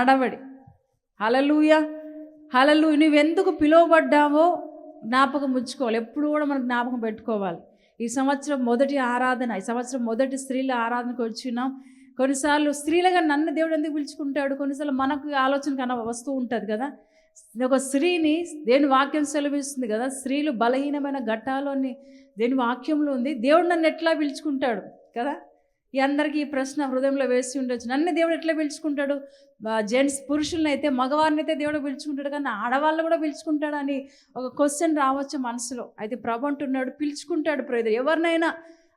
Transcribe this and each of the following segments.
నడవడి. హలలుయ హలలు నువ్వెందుకు పిలువబడ్డావో జ్ఞాపకం ఉంచుకోవాలి. ఎప్పుడు కూడా మనం జ్ఞాపకం పెట్టుకోవాలి. ఈ సంవత్సరం మొదటి ఆరాధన ఈ సంవత్సరం మొదటి స్త్రీల ఆరాధనకు వచ్చినాం. కొన్నిసార్లు స్త్రీలుగా నన్ను దేవుడు ఎందుకు పిలుచుకుంటాడు? కొన్నిసార్లు మనకు ఆలోచన కన్నా వస్తూ ఉంటుంది కదా. ఒక స్త్రీని దేని వాక్యం సెలవిస్తుంది కదా. స్త్రీలు బలహీనమైన ఘట్టాలోని దేని వాక్యంలో ఉంది. దేవుడు నన్ను ఎట్లా పిలుచుకుంటాడు కదా? ఈ అందరికీ ఈ ప్రశ్న హృదయంలో వేసి ఉండొచ్చు. నన్ను దేవుడు ఎట్లా పిలుచుకుంటాడు? జెంట్స్ పురుషుల్ని అయితే మగవారిని అయితే దేవుడు పిలుచుకుంటాడు కానీ ఆడవాళ్ళు కూడా పిలుచుకుంటాడు అని ఒక క్వశ్చన్ రావచ్చు మనసులో. అయితే ప్రభు అంటున్నాడు పిలుచుకుంటాడు ప్రేదర్ ఎవరినైనా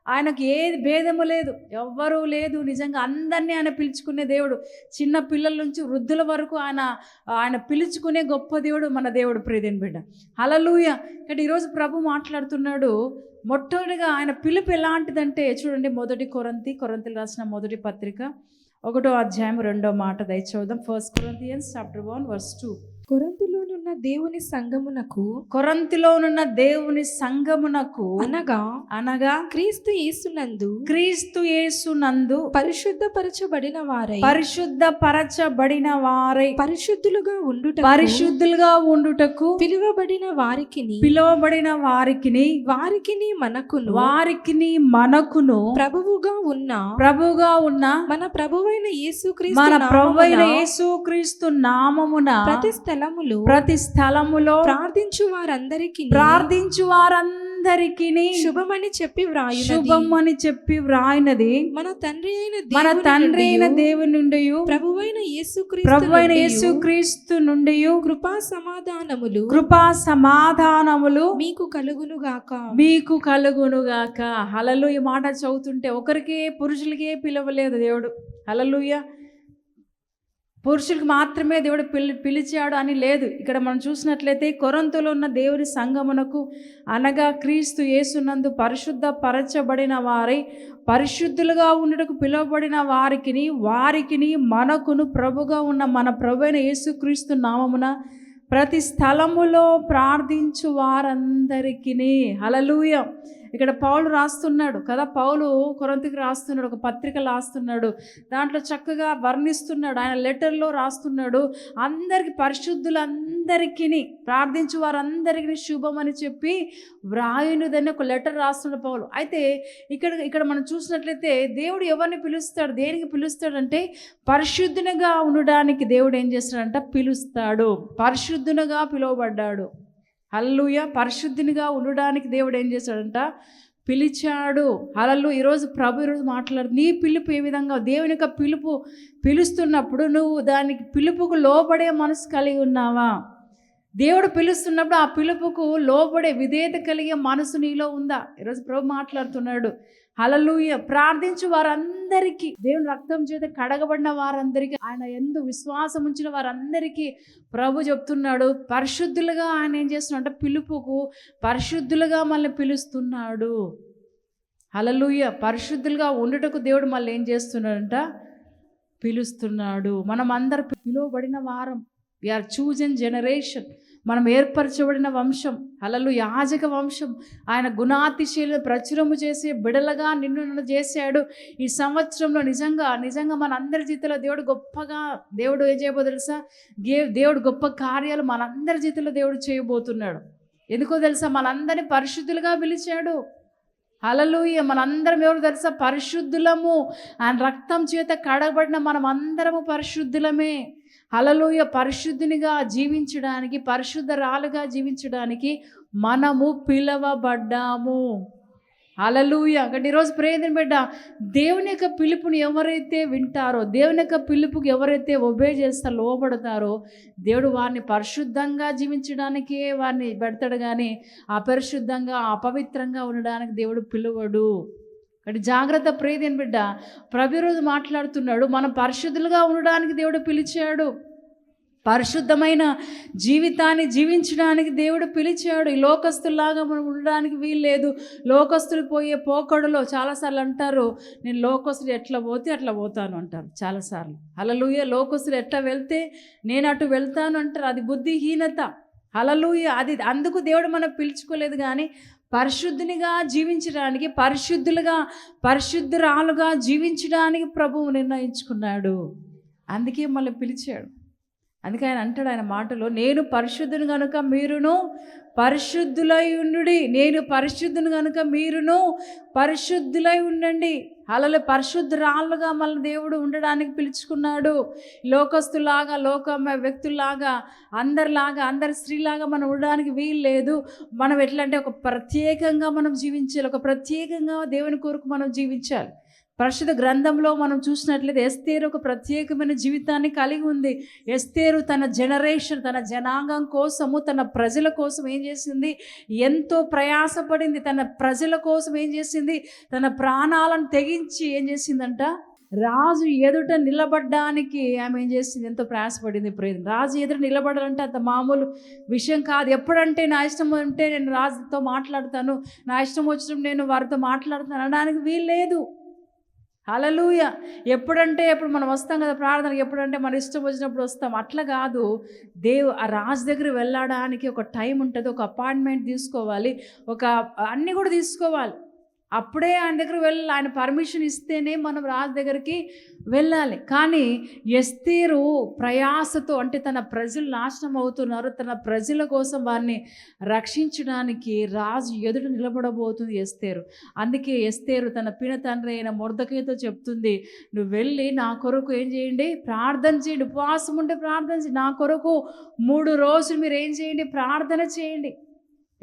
ఆయనకు ఏది భేదము లేదు. ఎవ్వరూ లేదు. నిజంగా అందరినీ ఆయన పిలుచుకునే దేవుడు. చిన్న పిల్లల నుంచి వృద్ధుల వరకు ఆయన ఆయన పిలుచుకునే గొప్ప దేవుడు మన దేవుడు ప్రేదేని బిడ్డ. హలలుయ కానీ ఈరోజు ప్రభు మాట్లాడుతున్నాడు. మొట్టమొదటిగా ఆయన పిలుపు ఎలాంటిదంటే చూడండి మొదటి కొరంతి కొరంతిలు రాసిన మొదటి పత్రిక. ఒకటో అధ్యాయం రెండో మాట దయచూద్దాం first Corinthians chapter one verse two కొరంతిలోనున్న దేవుని సంగమునకు కొరంతిలోనున్న దేవుని సంగమునకు అనగా అనగా క్రీస్తు యేసునందు క్రీస్తు యేసునందు పరిశుద్ధపరచబడిన వారై పరిశుద్ధ పరచబడిన వారై పరిశుద్ధులుగా ఉండుట పరిశుద్ధులుగా ఉండుటకు పిలువబడిన వారికిని పిలువబడిన వారికిని వారికిని మనకును వారికిని మనకును ప్రభువుగా ఉన్న ప్రభుగా ఉన్న మన ప్రభువైన యేసుక్రీస్తు మన ప్రభువైన యేసుక్రీస్తు నామమున ప్రతి స్థలములో ప్రతి స్థలములో ప్రార్థించు వారందరికీ ప్రార్థించు వారందరికి శుభమని చెప్పి వ్రాయునది. శుభం అని చెప్పి వ్రాయినది. మన తండ్రి అయిన మన తండ్రి అయిన దేవుని నుండి ప్రభువైన యేసుక్రీస్తు ప్రభువైన నుండియు యేసుక్రీస్తు నుండి కృపా సమాధానములు కృపా సమాధానములు మీకు కలుగును గాక. మీకు కలుగునుగాక హలలు ఈ మాట చదువుతుంటే ఒకరికే పురుషులకే పిలవలేదు దేవుడు. హలలుయ పురుషులకు మాత్రమే దేవుడు పిలి పిలిచాడు అని లేదు. ఇక్కడ మనం చూసినట్లయితే కొరంతలో ఉన్న దేవుని సంగమునకు అనగా క్రీస్తు యేసునందు పరిశుద్ధ పరచబడిన వారై పరిశుద్ధులుగా ఉండటకు పిలువబడిన వారికిని వారికిని మనకును ప్రభుగా ఉన్న మన ప్రభువైన యేసుక్రీస్తు నామమున ప్రతి స్థలములో ప్రార్థించు వారందరికీ హలలుయ ఇక్కడ పౌలు రాస్తున్నాడు కదా పౌలు కొరంతికి రాస్తున్నాడు ఒక పత్రిక రాస్తున్నాడు దాంట్లో చక్కగా వర్ణిస్తున్నాడు ఆయన లెటర్లో రాస్తున్నాడు అందరికి పరిశుద్ధులందరికీ ప్రార్థించు వారందరికీ శుభం అని చెప్పి వ్రాయునుదని ఒక లెటర్ రాస్తున్నాడు పౌలు. అయితే ఇక్కడ ఇక్కడ మనం చూసినట్లయితే దేవుడు ఎవరిని పిలుస్తాడు దేనికి పిలుస్తాడంటే పరిశుద్ధునిగా ఉండడానికి దేవుడు ఏం చేస్తాడంట పిలుస్తాడు. పరిశుద్ధునిగా పిలువబడ్డాడు. హల్లుయ పరిశుద్ధినిగా ఉండడానికి దేవుడు ఏం చేశాడంట? పిలిచాడు. హలలు ఈరోజు ప్రభు ఈరోజు మాట్లాడు. నీ పిలుపు ఏ విధంగా? దేవుని యొక్క పిలుపు పిలుస్తున్నప్పుడు నువ్వు దానికి పిలుపుకు లోబడే మనసు కలిగి ఉన్నావా? దేవుడు పిలుస్తున్నప్పుడు ఆ పిలుపుకు లోబడే విధేయత కలిగే మనసు నీలో ఉందా? ఈరోజు ప్రభు మాట్లాడుతున్నాడు. హలలుయ ప్రార్థించు వారందరికీ దేవుని రక్తం చేత కడగబడిన వారందరికీ ఆయన ఎందు విశ్వాసం ఉంచిన వారందరికీ ప్రభు చెప్తున్నాడు. పరిశుద్ధులుగా ఆయన ఏం చేస్తున్నాడు పిలుపుకు పరిశుద్ధులుగా మళ్ళీ పిలుస్తున్నాడు. హలలుయ పరిశుద్ధులుగా ఉండటకు దేవుడు మళ్ళీ ఏం చేస్తున్నాడంట? పిలుస్తున్నాడు. మనం అందరు పిలువబడిన వారం వీఆర్ చూజన్ జనరేషన్ మనం ఏర్పరచబడిన వంశం. అలలు యాజక వంశం. ఆయన గుణాతిశీల ప్రచురము చేసే బిడలగా నిన్ను నన్ను చేశాడు. ఈ సంవత్సరంలో నిజంగా నిజంగా మన అందరి జీవితంలో దేవుడు గొప్పగా దేవుడు ఏం చేయబో తెలుసా? దేవుడు గొప్ప కార్యాలు మనందరి జీవితంలో దేవుడు చేయబోతున్నాడు. ఎందుకో తెలుసా? మనందరినీ పరిశుద్ధులుగా పిలిచాడు. హలలుయ మనందరం ఎవరు తెలుసా? పరిశుద్ధులము. ఆయన రక్తం చేత కడగబడిన మనం అందరము పరిశుద్ధులమే. హలలుయ పరిశుద్ధినిగా జీవించడానికి పరిశుద్ధరాలుగా జీవించడానికి మనము పిలవబడ్డాము. అలలుయ అక్కడ ఈరోజు ప్రేరణ బిడ్డ? దేవుని యొక్క పిలుపుని ఎవరైతే వింటారో దేవుని యొక్క పిలుపుకి ఎవరైతే ఒబే చేస్తారో లోబడతారో దేవుడు వారిని పరిశుద్ధంగా జీవించడానికే వారిని పెడతాడు కానీ అపరిశుద్ధంగా అపవిత్రంగా ఉండడానికి దేవుడు పిలువడు. కాబట్టి జాగ్రత్త ప్రేదేని బిడ్డ. ప్రభు మాట్లాడుతున్నాడు. మనం పరిశుద్ధులుగా ఉండడానికి దేవుడు పిలిచాడు. పరిశుద్ధమైన జీవితాన్ని జీవించడానికి దేవుడు పిలిచాడు. ఈ లోకస్తుల్లాగా మనం ఉండడానికి వీల్లేదు. లోకస్తులు పోయే పోకడలో చాలాసార్లు అంటారు నేను లోకస్తులు ఎట్లా పోతే అట్లా పోతాను అంటారు చాలాసార్లు. అలలుయ లోకస్తులు ఎట్లా వెళ్తే నేను అటు వెళ్తాను అంటారు. అది బుద్ధిహీనత. అలలుయ అది అందుకు దేవుడు మనం పిలుచుకోలేదు కానీ పరిశుద్ధినిగా జీవించడానికి పరిశుద్ధులుగా పరిశుద్ధురాలుగా జీవించడానికి ప్రభువు నిర్ణయించుకున్నాడు. అందుకే మళ్ళీ పిలిచాడు. అందుకే ఆయన అంటాడు ఆయన మాటలో నేను పరిశుద్ధుని కనుక మీరును పరిశుద్ధులై ఉండుడి. నేను పరిశుద్ధుని కనుక మీరును పరిశుద్ధులై ఉండండి. అలలో పరిశుద్ధురాళ్ళుగా మన దేవుడు ఉండడానికి పిలుచుకున్నాడు. లోకస్తులాగా లోక వ్యక్తుల్లాగా అందరిలాగా అందరి స్త్రీలాగా మనం ఉండడానికి వీలు లేదు. మనం ఎట్లా అంటే ఒక ప్రత్యేకంగా మనం జీవించాలి. ఒక ప్రత్యేకంగా దేవుని కొరకు మనం జీవించాలి. పరిశుద్ధ గ్రంథంలో మనం చూసినట్లయితే ఎస్తేరు ఒక ప్రత్యేకమైన జీవితాన్ని కలిగి ఉంది. ఎస్తేరు తన జనరేషన్ తన జనాంగం కోసము తన ప్రజల కోసం ఏం చేసింది? ఎంతో ప్రయాసపడింది. తన ప్రజల కోసం ఏం చేసింది? తన ప్రాణాలను తెగించి ఏం చేసిందంట? రాజు ఎదుట నిలబడ్డానికి ఆమె ఏం చేసింది? ఎంతో ప్రయాసపడింది. ప్రేమ రాజు ఎదుట నిలబడాలంటే అంత మామూలు విషయం కాదు. ఎప్పుడంటే నా ఇష్టం ఉంటే నేను రాజుతో మాట్లాడతాను. నా ఇష్టం వచ్చినప్పుడు నేను వారితో మాట్లాడతాను అనడానికి వీలు అలలుయ ఎప్పుడంటే ఎప్పుడు మనం వస్తాం కదా ప్రార్థనకి ఎప్పుడంటే మన ఇష్టం వచ్చినప్పుడు వస్తాం. అట్లా కాదు. దేవు ఆ రాజు దగ్గర వెళ్ళడానికి ఒక టైం ఉంటుంది. ఒక అపాయింట్మెంట్ తీసుకోవాలి. ఒక అన్నీ కూడా తీసుకోవాలి. అప్పుడే ఆయన దగ్గర వెళ్ళాలి. ఆయన పర్మిషన్ ఇస్తేనే మనం రాజు దగ్గరికి వెళ్ళాలి. కానీ ఎస్తీరు ప్రయాసతో అంటే తన ప్రజలు నాశనం అవుతున్నారు. తన ప్రజల కోసం వారిని రక్షించడానికి రాజు ఎదుట నిలబడబోతుంది ఎస్తేరు. అందుకే ఎస్తేరు తన పిన తండ్రి అయిన మురదకైతో చెప్తుంది నువ్వు వెళ్ళి నా కొరకు ఏం చేయండి? ప్రార్థన చేయండి. ఉపవాసం ఉంటే ప్రార్థన చేయండి. నా కొరకు మూడు రోజులు మీరు ఏం చేయండి? ప్రార్థన చేయండి.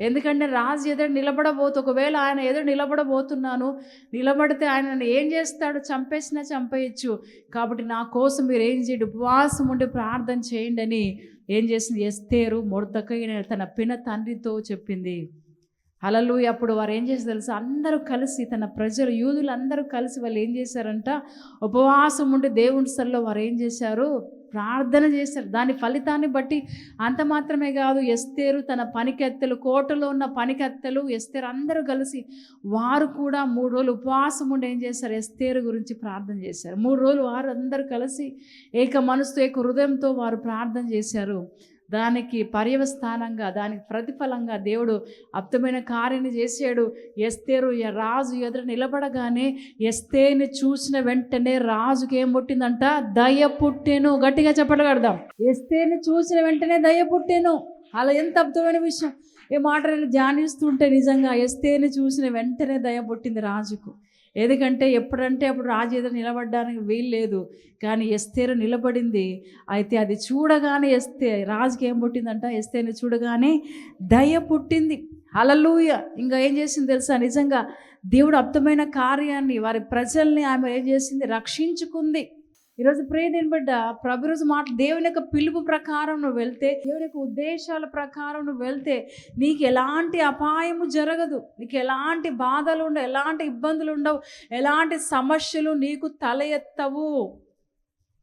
ఎందుకంటే రాజు ఎదురు నిలబడబోతు ఒకవేళ ఆయన ఎదురు నిలబడబోతున్నాను నిలబడితే ఆయన ఏం చేస్తాడు? చంపేసినా చంపేయచ్చు. కాబట్టి నా కోసం మీరు ఏం చేయండి? ఉపవాసం ఉండి ప్రార్థన చేయండి అని ఏం చేసింది? ఎస్తేరు మొడతకైన తన పిన తండ్రితో చెప్పింది. అలలు అప్పుడు వారు ఏం చేసి తెలుసు? అందరూ కలిసి తన ప్రజలు యూదులు అందరూ కలిసి వాళ్ళు ఏం చేశారంట? ఉపవాసం ఉండి దేవుని సల్లో వారు ఏం చేశారు? ప్రార్థన చేశారు. దాని ఫలితాన్ని బట్టి అంత మాత్రమే కాదు ఎస్తేరు తన పనికెత్తెలు కోటలో ఉన్న పనికెత్తెలు ఎస్తేరు అందరూ కలిసి వారు కూడా మూడు రోజులు ఉపవాసం ఉండి ఏం చేశారు? ఎస్తేరు గురించి ప్రార్థన చేశారు. మూడు రోజులు వారు అందరూ కలిసి ఏక మనసుతో ఏక హృదయంతో వారు ప్రార్థన చేశారు. దానికి పర్యవస్థానంగా దానికి ప్రతిఫలంగా దేవుడు అప్తమైన కార్యాన్ని చేశాడు. ఎస్తేరు రాజు ఎదురు నిలబడగానే ఎస్తేని చూసిన వెంటనే రాజుకి ఏం పుట్టిందంట? దయ పుట్టెను. గట్టిగా చెప్పగడదాం ఎస్తేని చూసిన వెంటనే దయ పుట్టెను. అలా ఎంత అద్భుతమైన విషయం. ఏ మాట నేను ధ్యానిస్తుంటే నిజంగా ఎస్తేని చూసిన వెంటనే దయ పుట్టింది రాజుకు. ఎందుకంటే ఎప్పుడంటే అప్పుడు రాజు ఎదురు నిలబడడానికి వీలు లేదు. కానీ ఎస్తేరు నిలబడింది. అయితే అది చూడగానే ఎస్తే రాజుకి ఏం పుట్టిందంట? ఎస్తేని చూడగానే దయ పుట్టింది. హలలుయ ఇంకా ఏం చేసింది తెలుసా? నిజంగా దేవుడు అర్థమైన కార్యాన్ని వారి ప్రజల్ని ఆమె ఏం చేసింది? రక్షించుకుంది. ఈరోజు ప్రేదేని బిడ్డ? ప్రభు రోజు మాట దేవుని యొక్క పిలుపు ప్రకారం నువ్వు వెళ్తే దేవుని యొక్క ఉద్దేశాల ప్రకారం నువ్వు వెళ్తే నీకు ఎలాంటి అపాయము జరగదు. నీకు ఎలాంటి బాధలు ఉండవు ఎలాంటి ఇబ్బందులు ఉండవు ఎలాంటి సమస్యలు నీకు తల ఎత్తవు.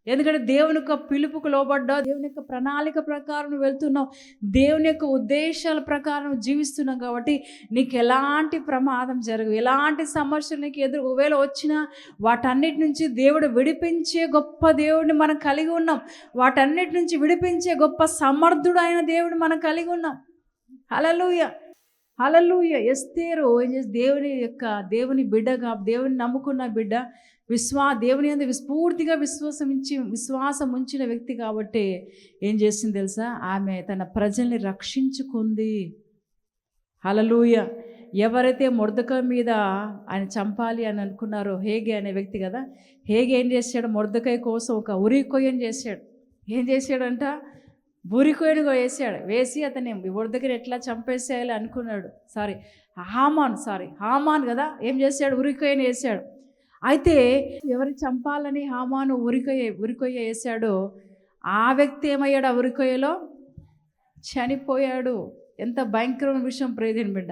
ఎందుకంటే దేవుని యొక్క పిలుపుకు లోబడ్డావు దేవుని యొక్క ప్రణాళిక ప్రకారం వెళ్తున్నావు దేవుని యొక్క ఉద్దేశాల ప్రకారం జీవిస్తున్నావు కాబట్టి నీకు ఎలాంటి ప్రమాదం జరగదు. ఎలాంటి సమస్యలు నీకు ఎదురు ఒకవేళ వచ్చినా వాటన్నిటి నుంచి దేవుడు విడిపించే గొప్ప దేవుడిని మనం కలిగి ఉన్నాం. వాటన్నిటి నుంచి విడిపించే గొప్ప సమర్థుడు అయిన దేవుడిని మనం కలిగి ఉన్నాం. హలలుయ అలలుయ ఎస్తేరు ఏం చేసి దేవుని యొక్క దేవుని బిడ్డగా దేవుని నమ్ముకున్న బిడ్డ విశ్వా దేవుని అందు విస్ఫూర్తిగా విశ్వాసం విశ్వాసం ఉంచిన వ్యక్తి కాబట్టి ఏం చేసింది తెలుసా? ఆమె తన ప్రజల్ని రక్షించుకుంది. హలలుయ ఎవరైతే మొర్దక మీద ఆయన చంపాలి అని అనుకున్నారో హేగే అనే వ్యక్తి కదా హేగే ఏం చేశాడు? మొర్దకాయ కోసం ఒక ఉరి కొయ్యని చేశాడు. ఏం చేశాడంట? ఉరి వేసాడు. వేసి అతని దగ్గర ఎట్లా చంపేసేయాలి అనుకున్నాడు. సారీ హామాన్ సారీ హామాన్ కదా ఏం చేశాడు? ఉరికొయ్యని వేసాడు. అయితే ఎవరు చంపాలని హామాను ఉరికొయ్య ఉరికొయ్య వేసాడో ఆ వ్యక్తి ఏమయ్యాడు ఆ ఉరికొయ్యలో చనిపోయాడు. ఎంత భయంకరమైన విషయం ప్రేదిన బిడ్డ.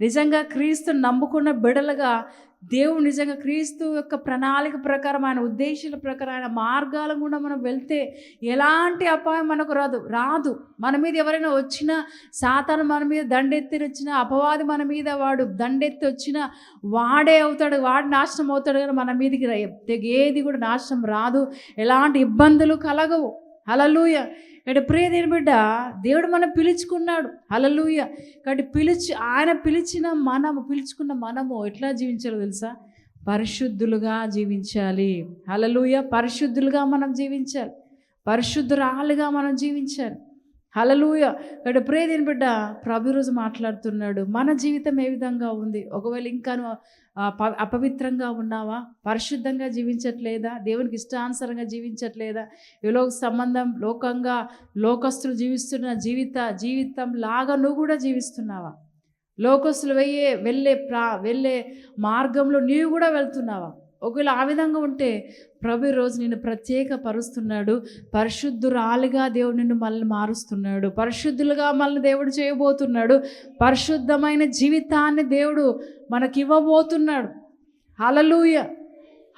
నిజంగా క్రీస్తు నమ్ముకున్న బిడలుగా దేవుడు నిజంగా క్రీస్తు యొక్క ప్రణాళిక ప్రకారం ఆయన ఉద్దేశాల ప్రకారం ఆయన మార్గాల గుండా మనం వెళ్తే ఎలాంటి అపాయం మనకు రాదు రాదు. మన మీద ఎవరైనా వచ్చినా సాతాను మన మీద దండెత్తి వచ్చిన అపవాది మన మీద వాడు దండెత్తి వచ్చినా వాడే అవుతాడు వాడు నాశనం అవుతాడు కానీ మన మీదకి ఏది కూడా నాశనం రాదు. ఎలాంటి ఇబ్బందులు కలగవు. హలలుయ ఇక్కడ ప్రియదేని బిడ్డ దేవుడు మనం పిలుచుకున్నాడు. అలలుయ కాబట్టి పిలిచి ఆయన పిలిచిన మనము పిలుచుకున్న మనము ఎట్లా జీవించాలో తెలుసా? పరిశుద్ధులుగా జీవించాలి. అలలుయ పరిశుద్ధులుగా మనం జీవించాలి. పరిశుద్ధురాలుగా మనం జీవించాలి. హలలుయ ఇక్కడ ప్రేదిని బిడ్డ ప్రభు రోజు మాట్లాడుతున్నాడు. మన జీవితం ఏ విధంగా ఉంది? ఒకవేళ ఇంకా అపవిత్రంగా ఉన్నావా? పరిశుద్ధంగా జీవించట్లేదా? దేవునికి ఇష్టానుసారంగా జీవించట్లేదా? లోక సంబంధం లోకంగా లోకస్తులు జీవిస్తున్న జీవిత జీవితం లాగా నువ్వు కూడా జీవిస్తున్నావా? లోకస్తులు వెయ్యే వెళ్ళే ప్రా వెళ్ళే మార్గంలో నీవు కూడా వెళ్తున్నావా? ఒకవేళ ఆ విధంగా ఉంటే ప్రభు రోజు నిన్ను ప్రత్యేక పరుస్తున్నాడు పరిశుద్ధురాలిగా దేవుడు నిన్ను మళ్ళీ మారుస్తున్నాడు. పరిశుద్ధులుగా మళ్ళీ దేవుడు చేయబోతున్నాడు. పరిశుద్ధమైన జీవితాన్ని దేవుడు మనకి ఇవ్వబోతున్నాడు. హలలూయ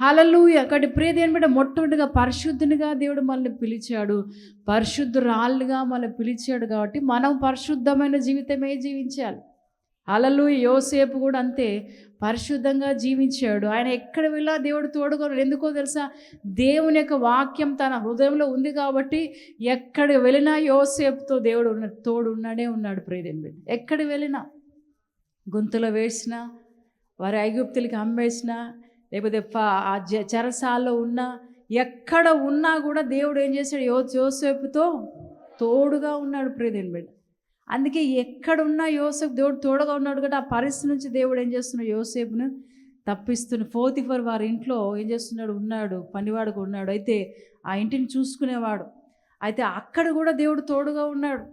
హలలూయ అక్కడి ప్రియదేని బిడ్డ మొట్టమొదటిగా పరిశుద్ధునిగా దేవుడు మనల్ని పిలిచాడు. పరిశుద్ధురాలుగా మనల్ని పిలిచాడు కాబట్టి మనం పరిశుద్ధమైన జీవితమే జీవించాలి. అలలు యోసేపు కూడా అంతే. పరిశుద్ధంగా జీవించాడు. ఆయన ఎక్కడ వెళ్ళా దేవుడు తోడుకోరు ఎందుకో తెలుసా? దేవుని యొక్క వాక్యం తన హృదయంలో ఉంది కాబట్టి ఎక్కడ వెళ్ళినా యోసేపుతో దేవుడు ఉన్న తోడు ఉన్నాడే ఉన్నాడు ప్రియదేని ఎక్కడ వెళ్ళినా గొంతులో వేసినా వారి ఐగుప్తులకి అమ్మేసినా లేకపోతే ఆ జ చెరసాల్లో ఉన్నా ఎక్కడ ఉన్నా కూడా దేవుడు ఏం చేశాడు? యో యోసేపుతో తోడుగా ఉన్నాడు ప్రియదేని బిడ్డ అందుకే ఎక్కడున్నా యోసేపు దేవుడు తోడుగా ఉన్నాడు కదా ఆ పరిస్థితి నుంచి దేవుడు ఏం చేస్తున్నాడు యోసేపును తప్పిస్తున్న ఫోతిఫర్ వారి ఇంట్లో ఏం చేస్తున్నాడు? ఉన్నాడు పనివాడుగా ఉన్నాడు. అయితే ఆ ఇంటిని చూసుకునేవాడు. అయితే అక్కడ కూడా దేవుడు తోడుగా ఉన్నాడు.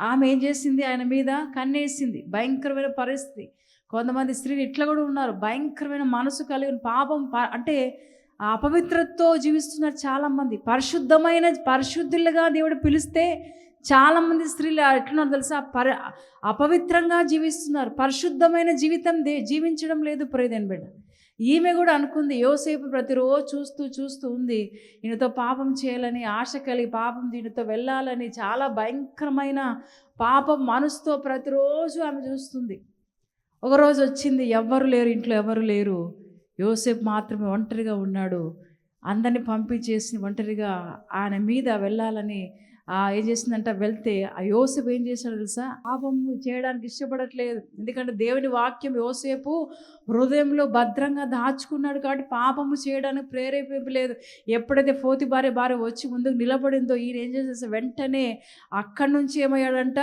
ఆమె ఏం చేసింది? ఆయన మీద కన్నేసింది. భయంకరమైన పరిస్థితి. కొంతమంది స్త్రీలు ఇట్లా కూడా ఉన్నారు. భయంకరమైన మనసు కలిగిన పాపం ప- అంటే ఆ అపవిత్రతతో జీవిస్తున్నారు చాలామంది. పరిశుద్ధమైన పరిశుద్ధులుగా దేవుడు పిలిస్తే చాలామంది స్త్రీలు ఎట్లున్నారు తెలుసా? పరి అపవిత్రంగా జీవిస్తున్నారు. పరిశుద్ధమైన జీవితం దే జీవించడం లేదు ప్రేదని బిడ్డ. ఈమె కూడా అనుకుంది యోసేపు ప్రతిరోజు చూస్తూ చూస్తూ ఉంది ఈయనతో పాపం చేయాలని ఆశ కలిగి పాపం దీనితో వెళ్ళాలని చాలా భయంకరమైన పాపం మనసుతో ప్రతిరోజు ఆమె చూస్తుంది. ఒకరోజు వచ్చింది ఎవ్వరు లేరు ఇంట్లో ఎవరు లేరు. యోసేపు మాత్రమే ఒంటరిగా ఉన్నాడు. అందరిని పంపించేసి ఒంటరిగా ఆయన మీద వెళ్ళాలని ఏం చేసిందంట వెళ్తే ఆ యోసేపు ఏం చేశాడు తెలుసా? పాపం చేయడానికి ఇష్టపడట్లేదు. ఎందుకంటే దేవుని వాక్యం యోసేపు హృదయంలో భద్రంగా దాచుకున్నాడు కాబట్టి పాపము చేయడానికి ప్రేరేపింపలేదు ఎప్పుడైతే పోతి భార్య భార్య వచ్చి ముందుకు నిలబడిందో ఈయన ఏం చేసేసి వెంటనే అక్కడి నుంచి ఏమయ్యాడంట?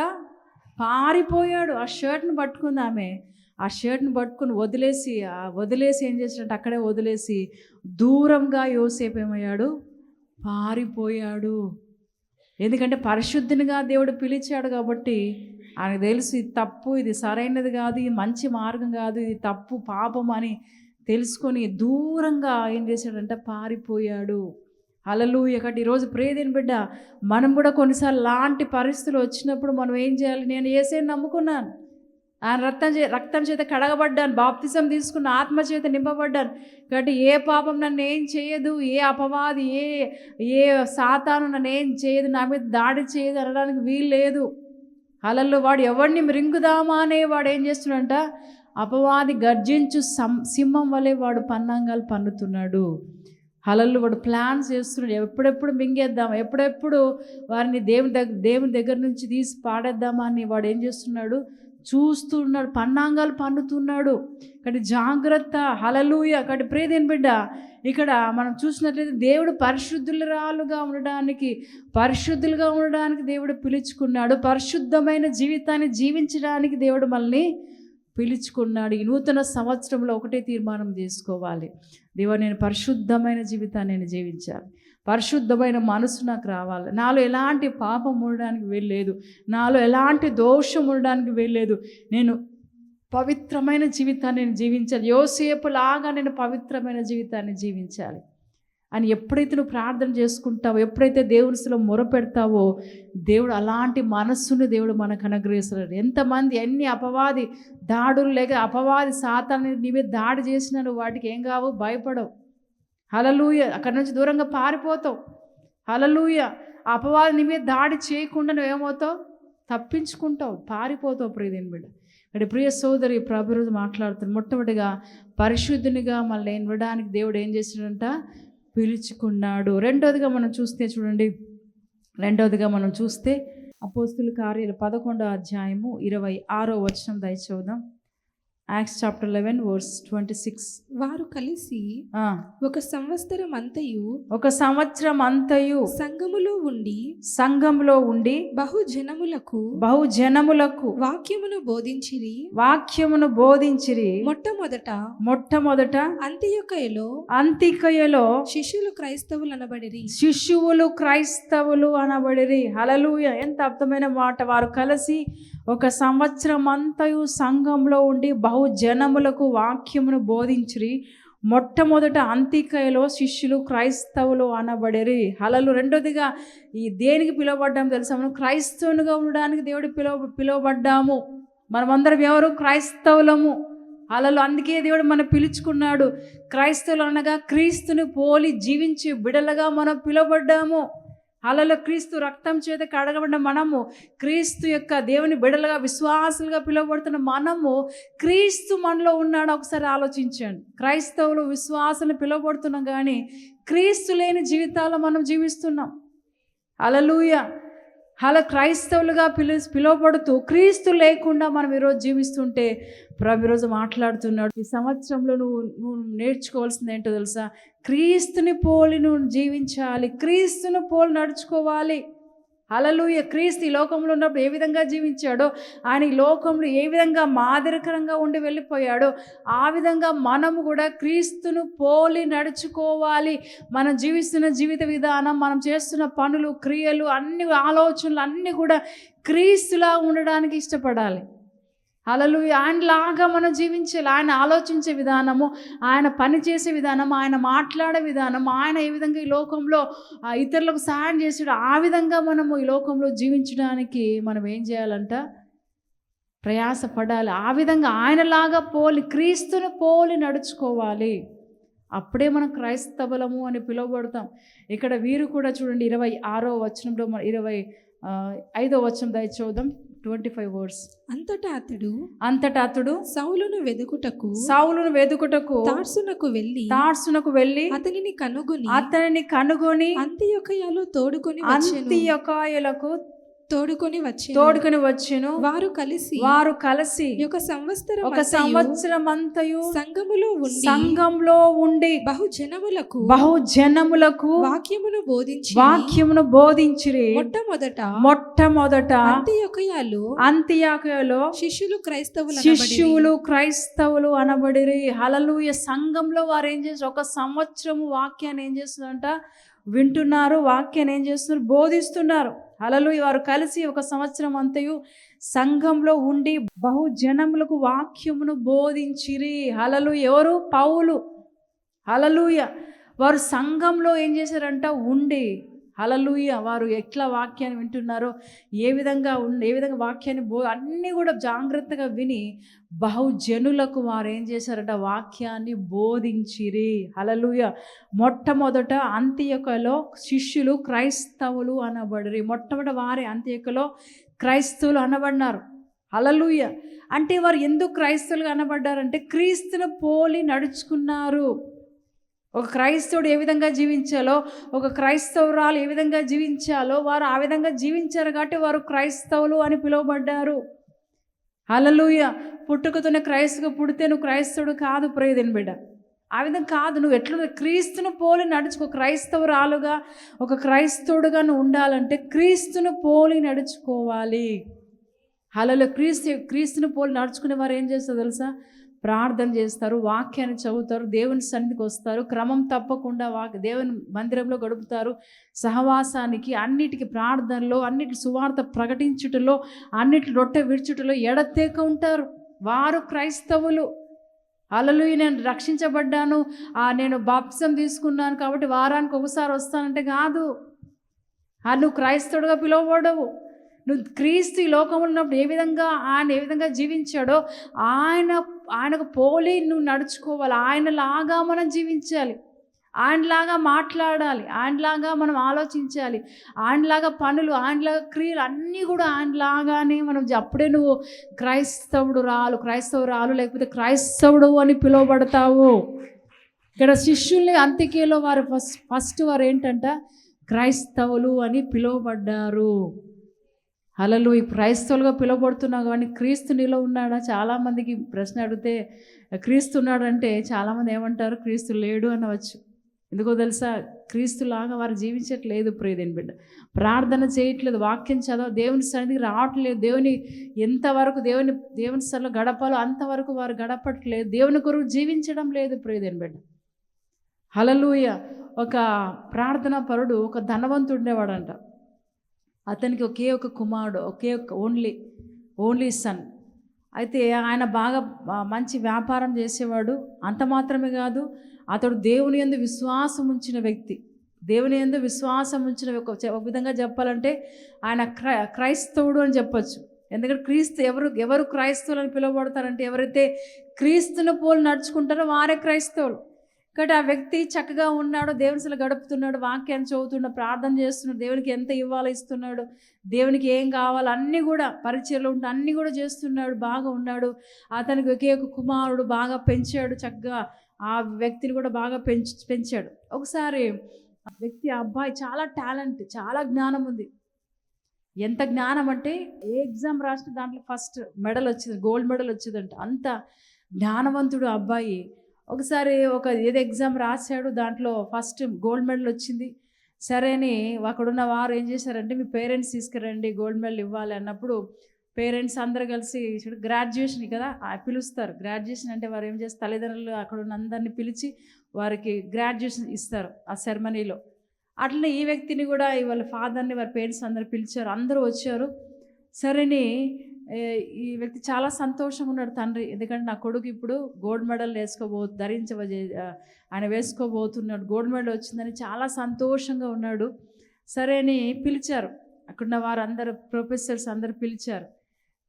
పారిపోయాడు. ఆ షర్ట్ని పట్టుకుంది ఆమె. ఆ షర్ట్ని పట్టుకుని వదిలేసి ఆ వదిలేసి ఏం చేసినట్టు అక్కడే వదిలేసి దూరంగా యోసేపు ఏమయ్యాడు? పారిపోయాడు. ఎందుకంటే పరిశుద్ధినిగా దేవుడు పిలిచాడు కాబట్టి ఆయనకు తెలుసు ఇది తప్పు ఇది సరైనది కాదు ఇది మంచి మార్గం కాదు ఇది తప్పు పాపం అని తెలుసుకొని దూరంగా ఏం చేశాడంటే? పారిపోయాడు. అలలు ఒకటి ఈరోజు ప్రేదిని బిడ్డ మనం కూడా కొన్నిసార్లు లాంటి పరిస్థితులు వచ్చినప్పుడు మనం ఏం చేయాలి? నేను ఏసే నమ్ముకున్నాను. ఆయన రక్తం చే రక్తం చేత కడగబడ్డాను బాప్తిజం తీసుకున్న ఆత్మ చేత నింపబడ్డాను. కాబట్టి ఏ పాపం నన్ను ఏం చేయదు ఏ అపవాది ఏ ఏ సాతాను నన్ను ఏం చేయదు నా మీద దాడి చేయదు అనడానికి వీలు లేదు. అలల్లో వాడు ఎవరిని మృంగుదామా అనే వాడు ఏం చేస్తున్నాడంట? అపవాది గర్జించు సం సింహం వలె వాడు పన్నాంగాలు పన్నుతున్నాడు. అలల్లో వాడు ప్లాన్స్ చేస్తున్నాడు. ఎప్పుడెప్పుడు మింగేద్దాం ఎప్పుడెప్పుడు వారిని దేవుని దగ్గర దేవుని దగ్గర నుంచి తీసి పాడేద్దామా అని వాడు ఏం చేస్తున్నాడు? చూస్తున్నాడు పన్నాంగాలు పన్నుతున్నాడు. ఇక్కడ జాగ్రత్త హలలుయ అక్కడ ప్రేదేని బిడ్డ ఇక్కడ మనం చూసినట్లయితే దేవుడు పరిశుద్ధులరాలుగా ఉండడానికి పరిశుద్ధులుగా ఉండడానికి దేవుడు పిలుచుకున్నాడు. పరిశుద్ధమైన జీవితాన్ని జీవించడానికి దేవుడు మనల్ని పిలుచుకున్నాడు. ఈ నూతన సంవత్సరంలో ఒకటే తీర్మానం చేసుకోవాలి. దేవుడు నేను పరిశుద్ధమైన జీవితాన్ని నేను జీవించాలి. పరిశుద్ధమైన మనసు నాకు రావాలి. నాలో ఎలాంటి పాపం ఉండడానికి వెళ్ళలేదు నాలో ఎలాంటి దోషం ఉండడానికి వెళ్ళలేదు నేను పవిత్రమైన జీవితాన్ని నేను జీవించాలి. యోసేపు లాగా నేను పవిత్రమైన జీవితాన్ని జీవించాలి. అని ఎప్పుడైతే నువ్వు ప్రార్థన చేసుకుంటావో ఎప్పుడైతే దేవునిలో మొరపెడతావో దేవుడు అలాంటి మనస్సుని దేవుడు మనకు అనుగ్రహిస్తున్నాడు ఎంతమంది ఎన్ని అపవాది దాడులు లేక అపవాది సాతాన్ని నీవే దాడి చేసినా నువ్వు వాటికి ఏం కావు? భయపడవు. హలలూయ అక్కడి నుంచి దూరంగా పారిపోతావు. హలలూయ ఆ అపవాది నీ మీద దాడి చేయకుండా నువ్వేమవుతావు తప్పించుకుంటావు. పారిపోతావు ప్రియదేని బిడ్డ. అంటే ప్రియ సోదరి ప్రభు మాట్లాడుతుంది మొట్టమొదటిగా పరిశుద్ధునిగా మళ్ళీ వినడానికి దేవుడు ఏం చేసినంట పిలుచుకున్నాడు. రెండవదిగా మనం చూస్తే చూడండి. రెండవదిగా మనం చూస్తే అపోస్తుల కార్యాలు పదకొండో అధ్యాయము ఇరవై ఆరో వచనం దయచూద్దాం. Acts chapter eleven verse twenty six వారు కలిసి ఒక సంవత్సరం అంతయు ఒక సంవత్సరం అంతయు సంఘములో ఉండి సంఘంలో ఉండి బహుజనములకు బహుజనములకు వాక్యమును బోధించిరి. వాక్యమును బోధించిరి. మొట్టమొదట మొట్టమొదట అంత్యొకయలో అంతికయలో శిష్యులు క్రైస్తవులు అనబడిరి. శిష్యువులు క్రైస్తవులు అనబడిరి. హలలుయ ఎంత అర్థమైన మాట. వారు కలిసి ఒక సంవత్సరం అంతయు సంఘంలో ఉండి బహుజనములకు వాక్యమును బోధించిరి. మొట్టమొదట అంతికయలో శిష్యులు క్రైస్తవులు అనబడేరి. హలలు రెండోదిగా ఈ దేనికి పిలువబడ్డాము తెలుసా? మనం క్రైస్తవునిగా ఉండడానికి దేవుడు పిలువ పిలువబడ్డాము. మనమందరం ఎవరు? క్రైస్తవులము. అలలు అందుకే దేవుడు మనం పిలుచుకున్నాడు. క్రైస్తవులు అనగా క్రీస్తుని పోలి జీవించి బిడలుగా మనం పిలువబడ్డాము. అలలో క్రీస్తు రక్తం చేత కడగబడిన మనము క్రీస్తు యొక్క దేవుని బిడలుగా విశ్వాసులుగా పిలువబడుతున్న మనము క్రీస్తు మనలో ఉన్నాడు ఒకసారి ఆలోచించండి. క్రైస్తవులు విశ్వాసులు పిలువబడుతున్నాం కానీ క్రీస్తు లేని జీవితాలు మనం జీవిస్తున్నాం. అలలుయ అలా క్రైస్తవులుగా పిలు పిలువబడుతూ క్రీస్తు లేకుండా మనం ఈరోజు జీవిస్తుంటే ప్రభు ఈరోజు మాట్లాడుతున్నాడు. ఈ సంవత్సరంలో నువ్వు నువ్వు నేర్చుకోవాల్సింది ఏంటో తెలుసా? క్రీస్తుని పోలి నువ్వు జీవించాలి. క్రీస్తుని పోలి నడుచుకోవాలి. అలలుయ క్రీస్తు ఈ లోకంలో ఉన్నప్పుడు ఏ విధంగా జీవించాడో ఆయన ఈ లోకంలో ఏ విధంగా మాదిరికరంగా ఉండి వెళ్ళిపోయాడో ఆ విధంగా మనము కూడా క్రీస్తును పోలి నడుచుకోవాలి. మనం జీవిస్తున్న జీవిత విధానం మనం చేస్తున్న పనులు క్రియలు అన్ని ఆలోచనలు అన్నీ కూడా క్రీస్తులా ఉండడానికి ఇష్టపడాలి. అలలు ఆయనలాగా మనం జీవించాలి. ఆయన ఆలోచించే విధానము ఆయన పని చేసే విధానం ఆయన మాట్లాడే విధానం ఆయన ఏ విధంగా ఈ లోకంలో ఇతరులకు సహాయం చేసాడు ఆ విధంగా మనము ఈ లోకంలో జీవించడానికి మనం ఏం చేయాలంట? ప్రయాసపడాలి. ఆ విధంగా ఆయనలాగా పోలి క్రీస్తుని పోలి నడుచుకోవాలి. అప్పుడే మనం క్రైస్తవులము అని పిలువబడతాం. ఇక్కడ వీరు కూడా చూడండి ఇరవై ఆరో వచనంలో మన ఇరవై ఐదో వచనం దయచూద్దాం ట్వంటీ ఫైవ్ వర్డ్స్ అంతటా అతడు అంతటా అతడు సౌలును వెదుకుటకు సౌలును వెదుకుటకు తార్సునకు వెళ్ళి తార్సునకు వెళ్ళి అతనిని కనుగొని అతనిని కనుగొని అంత్యొకయలో తోడుకొని అంత్యొకాయలకు తోడుకొని వచ్చెను. తోడుకొని వచ్చెను. వారు కలిసి వారు కలిసి ఒక సంవత్సరం ఒక సంవత్సరం అంతయు సంఘములో ఉండి సంఘంలో ఉండి బహుజనములకు బహుజనములకు వాక్యమును బోధించి వాక్యమును బోధించిరి. మొట్టమొదట మొట్టమొదట అంత్యొకయాలో అంత్యాకయలో శిష్యులు క్రైస్తవులు శిష్యులు క్రైస్తవులు అనబడిరి. హలలుయ సంఘంలో వారు ఏం చేస్తారు? ఒక సంవత్సరము వాక్యాన్ని ఏం చేస్తున్నారంట? వింటున్నారు వాక్యాన్ని ఏం చేస్తున్నారు? బోధిస్తున్నారు. హలలు వారు కలిసి ఒక సంవత్సరం అంతయు సంఘంలో ఉండి బహుజనములకు వాక్యమును బోధించిరి. హలలు ఎవరు? పౌలు. హలలుయ వారు సంఘంలో ఏం చేశారంట? ఉండి హలలుయ వారు ఎట్లా వాక్యాన్ని వింటున్నారో ఏ విధంగా ఉన్న ఏ విధంగా వాక్యాన్ని బో అన్నీ కూడా జాగ్రత్తగా విని బహుజనులకు వారు ఏం చేశారట? వాక్యాన్ని బోధించిరి. హలలుయ మొట్టమొదట అంత్యకలో శిష్యులు క్రైస్తవులు అనబడిరి. మొట్టమొదట వారి అంత్యకలో క్రైస్తవులు అనబడినారు. హలలుయ అంటే వారు ఎందుకు క్రైస్తవులు అనబడ్డారంటే క్రీస్తును పోలి నడుచుకున్నారు. ఒక క్రైస్తవుడు ఏ విధంగా జీవించాలో ఒక క్రైస్తవురాలు ఏ విధంగా జీవించాలో వారు ఆ విధంగా జీవించారు కాబట్టి వారు క్రైస్తవులు అని పిలువబడ్డారు. అలలుయ పుట్టుకతోనే క్రైస్తవు పుడితే నువ్వు క్రైస్తవుడు కాదు ప్రేదని బిడ్డ. ఆ విధంగా కాదు. నువ్వు ఎట్లా క్రీస్తును పోలి నడుచుకో. క్రైస్తవురాలుగా ఒక క్రైస్తవుడుగా నువ్వు ఉండాలంటే క్రీస్తును పోలి నడుచుకోవాలి. అలలో క్రీస్తు క్రీస్తుని పోలి నడుచుకునే వారు ఏం చేస్తారు తెలుసా? ప్రార్థన చేస్తారు వాక్యాన్ని చదువుతారు దేవుని సన్నిధికి వస్తారు క్రమం తప్పకుండా వాక్ దేవుని మందిరంలో గడుపుతారు. సహవాసానికి అన్నిటికీ ప్రార్థనలో అన్నిటి సువార్త ప్రకటించుటలో అన్నిటి రొట్టె విడుచుటలో ఎడతేక ఉంటారు. వారు క్రైస్తవులు. అలలు నేను రక్షించబడ్డాను. నేను బాప్సం తీసుకున్నాను కాబట్టి వారానికి ఒకసారి వస్తానంటే కాదు. ఆ నువ్వు క్రైస్తవుడుగా పిలువబడవు. నువ్వు క్రీస్తు ఈ లోకంలో ఉన్నప్పుడు ఏ విధంగా ఆయన ఏ విధంగా జీవించాడో ఆయన ఆయనకు పోలి నువ్వు నడుచుకోవాలి. ఆయనలాగా మనం జీవించాలి. ఆయనలాగా మాట్లాడాలి. ఆయనలాగా మనం ఆలోచించాలి. ఆయనలాగా పనులు ఆయనలాగా క్రియలు అన్నీ కూడా ఆయనలాగానే మనం అప్పుడే నువ్వు క్రైస్తవుడు రాలు. క్రైస్తవు రాలు లేకపోతే క్రైస్తవుడు అని పిలువబడతావు. ఇక్కడ శిష్యుల్ని అంత్యకేలో వారు ఫస్ట్ ఫస్ట్ వారు ఏంటంట? క్రైస్తవులు అని పిలువబడ్డారు. హలలు ఈ క్రైస్తవులుగా పిలువబడుతున్నావు కానీ క్రీస్తు నీలో ఉన్నాడా? చాలామందికి ప్రశ్న అడిగితే క్రీస్తు ఉన్నాడు అంటే చాలామంది ఏమంటారు? క్రీస్తు లేడు అనవచ్చు. ఎందుకో తెలుసా? క్రీస్తులాగా వారు జీవించట్లేదు ప్రియదేని బిడ్డ. ప్రార్థన చేయట్లేదు వాక్యం చదవ దేవుని సన్నిధికి రావట్లేదు. దేవుని ఎంతవరకు దేవుని దేవుని సన్నిలో గడపాలో అంతవరకు వారు గడపట్లేదు. దేవుని కొరకు జీవించడం లేదు ప్రియదేని బిడ్డ. హలలుయ ఒక ప్రార్థనా పరుడు ఒక ధనవంతుడు ఉండేవాడంట. అతనికి ఒకే ఒక కుమారుడు ఒకే ఒక ఓన్లీ ఓన్లీ సన్ అయితే ఆయన బాగా మంచి వ్యాపారం చేసేవాడు. అంత మాత్రమే కాదు అతడు దేవుని యందు విశ్వాసం ఉంచిన వ్యక్తి. దేవుని యందు విశ్వాసం ఉంచిన ఒక ఒక విధంగా చెప్పాలంటే ఆయన క్రై క్రైస్తవుడు అని చెప్పొచ్చు. ఎందుకంటే క్రీస్తు ఎవరు ఎవరు క్రైస్తవులు అని పిలువబడతారంటే ఎవరైతే క్రీస్తుని పోలు నడుచుకుంటారో వారే క్రైస్తవులు. కాబట్టి ఆ వ్యక్తి చక్కగా ఉన్నాడు దేవునిసలు గడుపుతున్నాడు వాక్యాన్ని చదువుతున్నాడు ప్రార్థన చేస్తున్నాడు దేవునికి ఎంత ఇవ్వాలో ఇస్తున్నాడు దేవునికి ఏం కావాలో అన్నీ కూడా పరిచయలు ఉంటే అన్నీ కూడా చేస్తున్నాడు బాగా ఉన్నాడు. అతనికి ఒకే ఒక కుమారుడు బాగా పెంచాడు చక్కగా ఆ వ్యక్తిని కూడా బాగా పెంచి పెంచాడు. ఒకసారి ఆ వ్యక్తి ఆ అబ్బాయి చాలా టాలెంట్ చాలా జ్ఞానం ఉంది. ఎంత జ్ఞానం అంటే ఏ ఎగ్జామ్ రాసిన దాంట్లో ఫస్ట్ మెడల్ వచ్చింది గోల్డ్ మెడల్ వచ్చిందంట. అంత జ్ఞానవంతుడు అబ్బాయి. ఒకసారి ఒక ఏదో ఎగ్జామ్ రాశాడు దాంట్లో ఫస్ట్ గోల్డ్ మెడల్ వచ్చింది. సరే అని అక్కడున్న వారు ఏం చేశారంటే మీ పేరెంట్స్ తీసుకురండి గోల్డ్ మెడల్ ఇవ్వాలి అన్నప్పుడు పేరెంట్స్ అందరు కలిసి చూడు గ్రాడ్యుయేషన్ కదా పిలుస్తారు. గ్రాడ్యుయేషన్ అంటే వారు ఏం చేస్తారు? తల్లిదండ్రులు అక్కడ ఉన్న అందరిని పిలిచి వారికి గ్రాడ్యుయేషన్ ఇస్తారు ఆ సెరమనీలో అట్లనే ఈ వ్యక్తిని కూడా వాళ్ళ ఫాదర్ని వారి పేరెంట్స్ అందరు పిలిచారు. అందరూ వచ్చారు. సరేని ఈ వ్యక్తి చాలా సంతోషంగా ఉన్నాడు తండ్రి. ఎందుకంటే నా కొడుకు ఇప్పుడు గోల్డ్ మెడల్ వేసుకోబో ధరించబో ఆయన వేసుకోబోతున్నాడు. గోల్డ్ మెడల్ వచ్చిందని చాలా సంతోషంగా ఉన్నాడు. సరే అని పిలిచారు. అక్కడున్న వారందరూ ప్రొఫెసర్స్ అందరు పిలిచారు.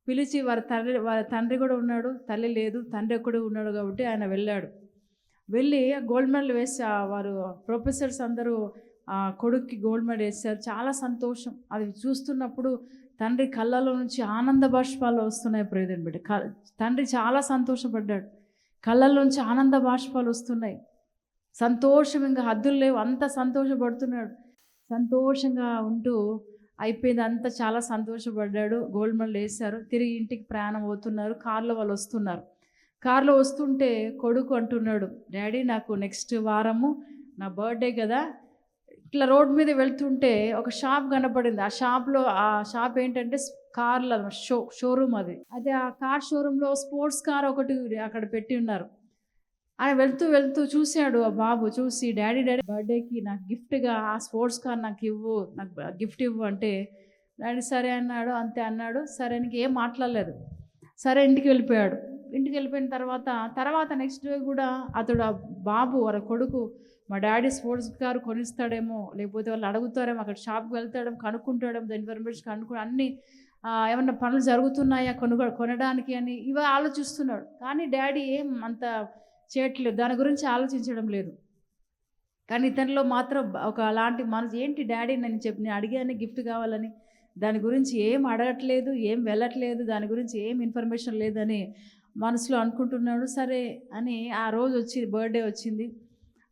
పిలిచి వారి తండ్రి వారి తండ్రి కూడా ఉన్నాడు. తల్లి లేదు తండ్రి ఒక్కడు ఉన్నాడు కాబట్టి ఆయన వెళ్ళాడు. వెళ్ళి గోల్డ్ మెడల్ వేసి ఆ వారు ప్రొఫెసర్స్ అందరూ ఆ కొడుక్కి గోల్డ్ మెడల్ వేశారు. చాలా సంతోషం. అది చూస్తున్నప్పుడు తండ్రి కళ్ళలో నుంచి ఆనంద బాష్పాలు వస్తున్నాయి ప్రయోజన బిడ్డ. తండ్రి చాలా సంతోషపడ్డాడు. కళ్ళల్లో నుంచి ఆనంద బాష్పాలు వస్తున్నాయి. సంతోషం ఇంకా హద్దులు లేవు అంత సంతోషపడుతున్నాడు. సంతోషంగా ఉంటూ అయిపోయింది అంతా చాలా సంతోషపడ్డాడు. గోల్డ్ మెడల్ వేశారు తిరిగి ఇంటికి ప్రయాణం అవుతున్నారు కార్లో వాళ్ళు వస్తున్నారు. కార్లో వస్తుంటే కొడుకు అంటున్నాడు డాడీ నాకు నెక్స్ట్ వారము నా బర్త్డే కదా ఇట్లా రోడ్ మీద వెళ్తుంటే ఒక షాప్ కనపడింది. ఆ షాప్లో ఆ షాప్ ఏంటంటే కార్ల షో షోరూమ్ అది. అయితే ఆ కార్ షోరూంలో స్పోర్ట్స్ కార్ ఒకటి అక్కడ పెట్టి ఉన్నారు. ఆయన వెళ్తూ వెళ్తూ చూశాడు ఆ బాబు. చూసి డాడీ డాడీ బర్త్డేకి నాకు గిఫ్ట్గా ఆ స్పోర్ట్స్ కార్ నాకు ఇవ్వు నాకు గిఫ్ట్ ఇవ్వు అంటే డాడీ సరే అన్నాడు అంతే అన్నాడు. సరే నీకు ఏం మాట్లాడలేదు. సరే ఇంటికి వెళ్ళిపోయాడు. ఇంటికి వెళ్ళిపోయిన తర్వాత తర్వాత నెక్స్ట్ డే కూడా అతడు ఆ బాబు వాళ్ళ కొడుకు మా డాడీ స్పోర్ట్స్ కారు కొనిస్తాడేమో లేకపోతే వాళ్ళు అడుగుతారేమో అక్కడ షాప్కి వెళ్తాడేమో కనుక్కుంటాడేమో దాని ఇన్ఫర్మేషన్ కనుక్కు అన్ని ఏమన్నా పనులు జరుగుతున్నాయా కొనుగో కొనడానికి అని ఇవి ఆలోచిస్తున్నాడు. కానీ డాడీ ఏం అంత చేయట్లేదు దాని గురించి ఆలోచించడం లేదు. కానీ ఇతనిలో మాత్రం ఒక అలాంటి మనసు ఏంటి డాడీ నేను చెప్పి నేను అడిగాను గిఫ్ట్ కావాలని దాని గురించి ఏం అడగట్లేదు ఏం వెళ్ళట్లేదు దాని గురించి ఏం ఇన్ఫర్మేషన్ లేదని మనసులో అనుకుంటున్నాడు. సరే అని ఆ రోజు వచ్చి బర్త్డే వచ్చింది.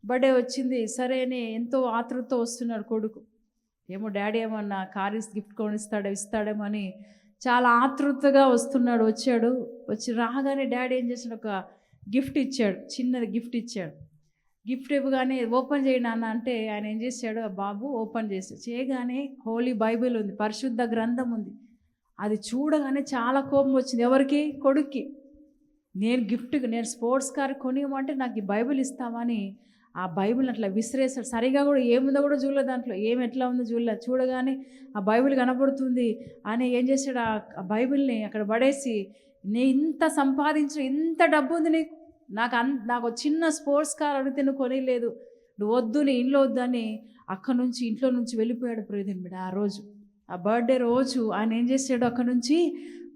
బర్త్డే వచ్చింది సరే అని ఎంతో ఆతృతతో వస్తున్నాడు కొడుకు. ఏమో డాడీ ఏమన్నా కార్ గిఫ్ట్ కొనిస్తాడో ఇస్తాడేమో అని చాలా ఆతృతగా వస్తున్నాడు వచ్చాడు. వచ్చి రాగానే డాడీ ఏం చేశాడు ఒక గిఫ్ట్ ఇచ్చాడు చిన్నది గిఫ్ట్ ఇచ్చాడు. గిఫ్ట్ ఇవ్వగానే ఓపెన్ చేయండి అన్న అంటే ఆయన ఏం చేశాడు ఆ బాబు ఓపెన్ చేసి చేయగానే హోలీ బైబిల్ ఉంది పరిశుద్ధ గ్రంథం ఉంది. అది చూడగానే చాలా కోపం వచ్చింది ఎవరికి? కొడుక్కి. నేను గిఫ్ట్ నేను స్పోర్ట్స్ కార్ కొనియమంటే నాకు ఈ బైబిల్ ఇస్తామని ఆ బైబిల్ అట్లా విసిరేసాడు సరిగా కూడా ఏముందో కూడా చూడలేదు దాంట్లో. ఏం ఎట్లా ఉందో చూడలేదు. చూడగానే ఆ బైబిల్ కనబడుతుంది అని ఏం చేశాడు? ఆ బైబిల్ని అక్కడ పడేసి నీ ఇంత సంపాదించిన ఇంత డబ్బు ఉంది నీకు. నాకు అన్ నాకు చిన్న స్పోర్ట్స్ కార్ అడిగితే నువ్వు కొనిలేదు. నువ్వు వద్దు నీ ఇంట్లో వద్దని అక్కడ నుంచి ఇంట్లో నుంచి వెళ్ళిపోయాడు ప్రియదన్ బిడ్డ ఆ రోజు ఆ బర్త్డే రోజు ఆయన ఏం చేశాడు? అక్కడ నుంచి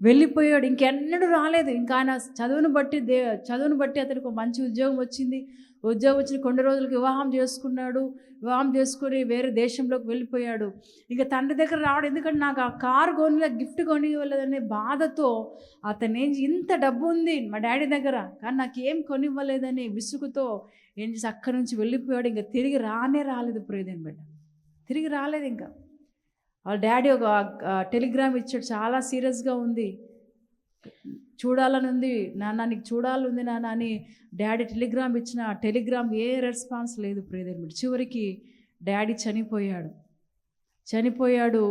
వెళ్ళిపోయాడు. ఇంకెన్నడూ రాలేదు. ఇంకా ఆయన చదువును బట్టి దే చదువును బట్టి అతనికి మంచి ఉద్యోగం వచ్చింది. ఉద్యోగం వచ్చిన కొన్ని రోజులకి వివాహం చేసుకున్నాడు. వివాహం చేసుకుని వేరే దేశంలోకి వెళ్ళిపోయాడు. ఇంకా తండ్రి దగ్గర రావడం ఎందుకంటే నాకు ఆ కారు కొని గిఫ్ట్ కొనివ్వలేదనే బాధతో అతను ఏం ఇంత డబ్బు ఉంది మా డాడీ దగ్గర కానీ నాకు ఏం కొనివ్వలేదని విసుగుతో ఏం చేసి అక్కడి నుంచి వెళ్ళిపోయాడు. ఇంకా తిరిగి రానే రాలేదు ప్రియదేని బిడ్డ. తిరిగి రాలేదు ఇంకా. వాళ్ళ డాడీ ఒక టెలిగ్రామ్ ఇచ్చాడు. చాలా సీరియస్గా ఉంది. చూడాలని ఉంది. నాన్న నీకు చూడాలని ఉంది నాన్న అని డాడీ టెలిగ్రామ్ ఇచ్చిన టెలిగ్రామ్ ఏ రెస్పాన్స్ లేదు ప్రియదేవుడు చివరికి డాడీ చనిపోయాడు. చనిపోయాడు.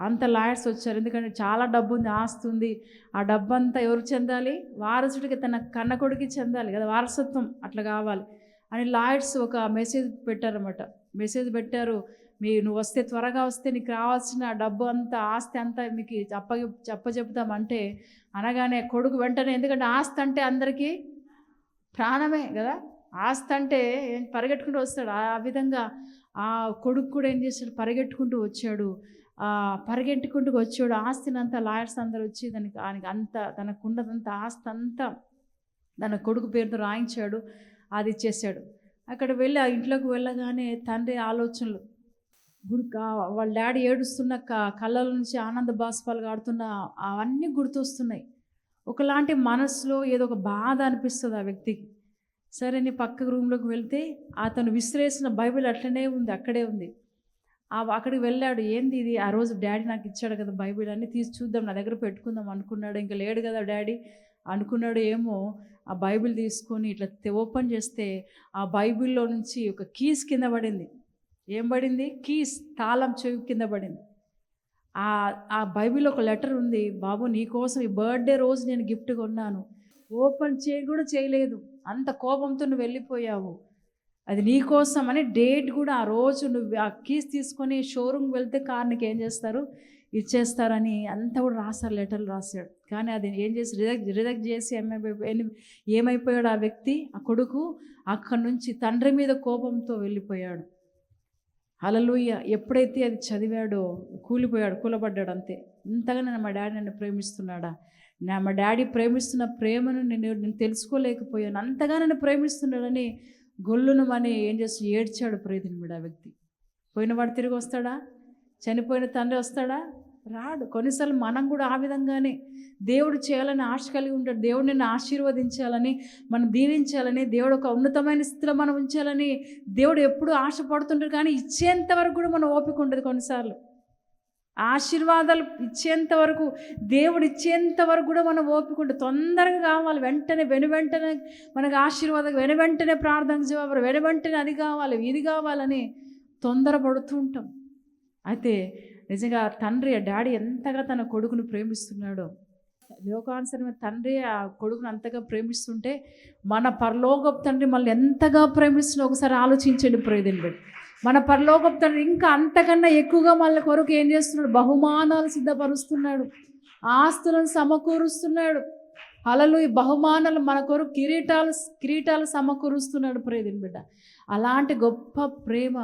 అంత లాయర్స్ వచ్చారు. ఎందుకంటే చాలా డబ్బు ఉంది ఆస్తి ఉంది. ఆ డబ్బు అంతా ఎవరు చెందాలి? వారసుడికి తన కన్న కొడుకు చెందాలి కదా. వారసత్వం అట్లా కావాలి అని లాయర్స్ ఒక మెసేజ్ పెట్టారన్నమాట. మెసేజ్ పెట్టారు. మీ నువ్వు వస్తే త్వరగా వస్తే నీకు రావాల్సిన డబ్బు అంతా ఆస్తి అంతా మీకు చెప్ప చెప్పజెబుతామంటే అనగానే కొడుకు వెంటనే ఎందుకంటే ఆస్తి అంటే అందరికీ ప్రాణమే కదా? ఆస్తి అంటే ఏం పరిగెట్టుకుంటూ వస్తాడు. ఆ విధంగా ఆ కొడుకు కూడా ఏం చేశాడు పరిగెట్టుకుంటూ వచ్చాడు. పరిగెట్టుకుంటూ వచ్చాడు. ఆస్తిని అంతా లాయర్స్ అందరు వచ్చి దానికి ఆయనకి అంత తనకున్నదంత ఆస్తి అంతా తన కొడుకు పేరుతో రాయించాడు. అది ఇచ్చేసాడు. అక్కడ వెళ్ళి ఆ ఇంట్లోకి వెళ్ళగానే తండ్రి ఆలోచనలు గుడి వాళ్ళ డాడీ ఏడుస్తున్న కళ్ళల నుంచి ఆనంద బాష్పాలు కాడుతున్న అవన్నీ గుర్తొస్తున్నాయి. ఒకలాంటి మనసులో ఏదో ఒక బాధ అనిపిస్తుంది ఆ వ్యక్తికి సరే నీ పక్క రూమ్లోకి వెళ్తే అతను విసిరేసిన బైబిల్ అట్లనే ఉంది అక్కడే ఉంది. అక్కడికి వెళ్ళాడు ఏంది ఇది? ఆ రోజు డాడీ నాకు ఇచ్చాడు కదా బైబిల్ అన్ని తీసి చూద్దాం నా దగ్గర పెట్టుకుందాం అనుకున్నాడు. ఇంకా లేడు కదా డాడీ. అనుకున్నాడు ఏమో ఆ బైబిల్ తీసుకొని ఇట్లా ఓపెన్ చేస్తే ఆ బైబిల్లో నుంచి ఒక కీస్ కింద పడింది. ఏం పడింది? కీస్ తాళం చెవి కింద పడింది. ఆ ఆ బైబిల్ ఒక లెటర్ ఉంది బాబు నీకోసం ఈ బర్త్డే రోజు నేను గిఫ్ట్ కొన్నాను. ఓపెన్ చేయ కూడా చేయలేదు. అంత కోపంతో నువ్వు వెళ్ళిపోయావు. అది నీ కోసం అని డేట్ కూడా ఆ రోజు నువ్వు ఆ కీస్ తీసుకొని షోరూమ్ వెళ్తే కార్నికి ఏం చేస్తారు? ఇచ్చేస్తారని అంతా కూడా రాశారు లెటర్లు రాశాడు కానీ అది ఏం చేసి రిజెక్ట్ రిజెక్ట్ చేసి ఏమైపోయి ఏమైపోయాడు ఆ వ్యక్తి? ఆ కొడుకు అక్కడి నుంచి తండ్రి మీద కోపంతో వెళ్ళిపోయాడు. అలలుయ్య ఎప్పుడైతే అది చదివాడో కూలిపోయాడు కూలబడ్డాడు అంతే. ఇంతగా నేను మా డాడీ నన్ను ప్రేమిస్తున్నాడా? నా మా డాడీ ప్రేమిస్తున్న ప్రేమను నేను నేను తెలుసుకోలేకపోయాను. అంతగా నన్ను ప్రేమిస్తున్నాడని గొల్లును అని ఏం చేసి ఏడ్చాడు ప్రేదినుడు ఆ వ్యక్తి. పోయినవాడు తిరిగి వస్తాడా? చనిపోయిన తండ్రి వస్తాడా? రాడు. కొన్నిసార్లు మనం కూడా ఆ విధంగానే దేవుడు చేయాలని ఆశ కలిగి ఉంటాడు. దేవుడు నిన్ను ఆశీర్వదించాలని మనం దీవించాలని దేవుడు ఒక ఉన్నతమైన స్థితిలో మనం ఉంచాలని దేవుడు ఎప్పుడు ఆశపడుతుంటాడు. కానీ ఇచ్చేంత వరకు కూడా మనం ఓపిక ఉండదు కొన్నిసార్లు. ఆశీర్వాదాలు ఇచ్చేంత వరకు దేవుడు ఇచ్చేంత వరకు కూడా మనం ఓపిక తొందరగా కావాలి. వెంటనే వెను వెంటనే మనకు ఆశీర్వాదం వెను వెంటనే ప్రార్థన జవాబు వెను వెంటనే అది కావాలి ఇది కావాలని తొందరపడుతూ ఉంటాం. అయితే నిజంగా తండ్రి ఆ డాడీ ఎంతగా తన కొడుకును ప్రేమిస్తున్నాడో. లోకానుసరమైన తండ్రి ఆ కొడుకును అంతగా ప్రేమిస్తుంటే మన పరలోకపు తండ్రి మళ్ళీ ఎంతగా ప్రేమిస్తున్నా ఒకసారి ఆలోచించండి ప్రేదండి మన పరలోకపు తండ్రి ఇంకా అంతకన్నా ఎక్కువగా మళ్ళీ కొరకు ఏం చేస్తున్నాడు? బహుమానాలు సిద్ధపరుస్తున్నాడు. ఆస్తులను సమకూరుస్తున్నాడు. అలలు ఈ బహుమానాలు మన కొరకు కిరీటాలు కిరీటాలు సమకూరుస్తున్నాడు ప్రేదిన్ బిడ్డ. అలాంటి గొప్ప ప్రేమ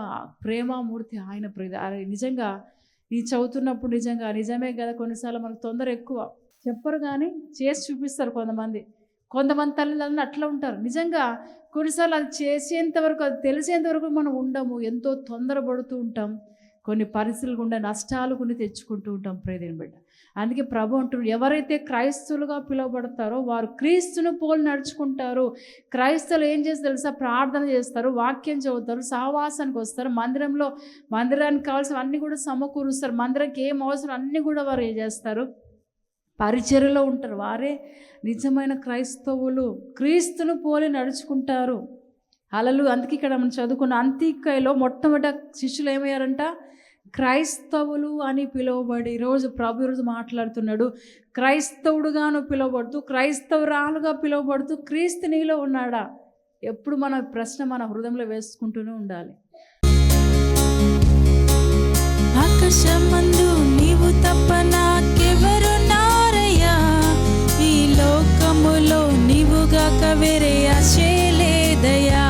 ప్రేమామూర్తి ఆయన ప్రేద నిజంగా ఈ చదువుతున్నప్పుడు నిజంగా నిజమే కదా కొన్నిసార్లు మనకు తొందర ఎక్కువ. చెప్పరు కానీ చేసి చూపిస్తారు కొంతమంది. కొంతమంది తల్లిదండ్రులు అట్లా ఉంటారు. నిజంగా కొన్నిసార్లు అది చేసేంత వరకు అది తెలిసేంత వరకు మనం ఉండము. ఎంతో తొందరపడుతూ ఉంటాం. కొన్ని పరిస్థితులు గుండా నష్టాలు కొన్ని తెచ్చుకుంటూ ఉంటాం. ప్రేదేని బిడ్డ. అందుకే ప్రభు అంటున్నాడు ఎవరైతే క్రైస్తవులుగా పిలువబడతారో వారు క్రీస్తును పోలి నడుచుకుంటారు. క్రైస్తవులు ఏం చేసి తెలుసా? ప్రార్థన చేస్తారు వాక్యం చదువుతారు సహవాసానికి వస్తారు మందిరంలో మందిరానికి కావాల్సిన అన్నీ కూడా సమకూరుస్తారు మందిరానికి ఏం అవసరం అన్నీ కూడా వారు ఏం చేస్తారు? పరిచర్యలో ఉంటారు. వారే నిజమైన క్రైస్తవులు క్రీస్తును పోలి నడుచుకుంటారు. అలలు అందుకే ఇక్కడ మనం చదువుకున్న అంత్యకాయలో మొట్టమొదట శిష్యులు ఏమయ్యారంట? క్రైస్తవులు అని పిలువబడి రోజు ప్రభు రోజు మాట్లాడుతున్నాడు. క్రైస్తవుడుగాను పిలువబడుతూ క్రైస్తవురాలుగా పిలువబడుతూ క్రీస్తు నీలో ఉన్నాడా? ఎప్పుడు మన ప్రశ్న మన హృదయంలో వేసుకుంటూనే ఉండాలి. ఆకాశమందు నీవు ఈ లోకములో నీవుగా వేరే ఆశలేదయ్యా